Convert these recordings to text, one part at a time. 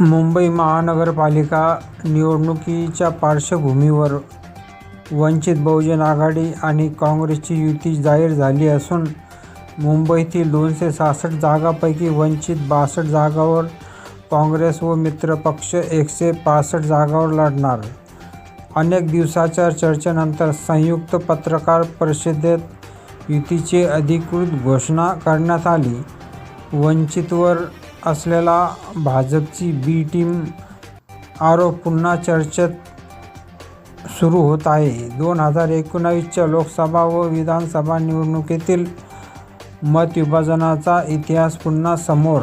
मुंबई महानगरपालिका निवडणुकीच्या पार्श्वभूमीवर वंचित बहुजन आघाडी आणि काँग्रेसची युती जाहीर झाली असून मुंबईतील दोनशे सहासष्ट जागापैकी वंचित बासष्ट जागावर काँग्रेस व मित्रपक्ष एकशे पासष्ट जागावर लढणार. अनेक दिवसाच्या चर्चेनंतर संयुक्त पत्रकार परिषदेत युतीची अधिकृत घोषणा करण्यात आली. वंचितवर असलेला भाजपची बी टीम आरोप पुन्हा चर्चेत सुरू होत आहे. दोन हजार एकोणावीसच्या लोकसभा व विधानसभा निवडणुकीतील मतविभाजनाचा इतिहास पुन्हा समोर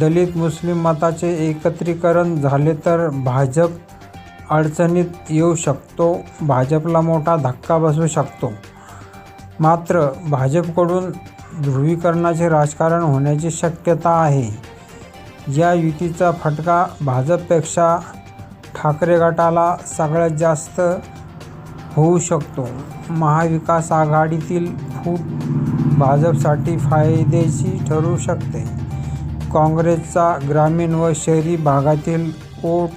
दलित मुस्लिम मताचे एकत्रीकरण झाले तर भाजप अडचणीत येऊ शकतो, भाजपला मोठा धक्का बसू शकतो. मात्र भाजपकडून ध्रुवीकरणाचे राजकारण होण्याची शक्यता आहे. या युतीचा फटका भाजपपेक्षा ठाकरे गटाला सगळ्यात जास्त होऊ शकतो. महाविकास आघाडीतील फूट भाजपसाठी फायदेशी ठरू शकते. काँग्रेसचा ग्रामीण व शहरी भागातील वोट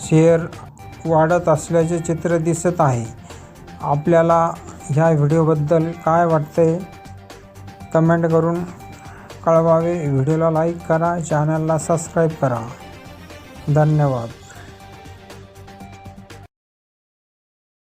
शेअर वाढत असल्याचे चित्र दिसत आहे. आपल्याला ह्या व्हिडिओबद्दल काय वाटते कमेंट करून कळवावे. व्हिडिओला लाईक करा, चॅनलला सबस्क्राईब करा. धन्यवाद.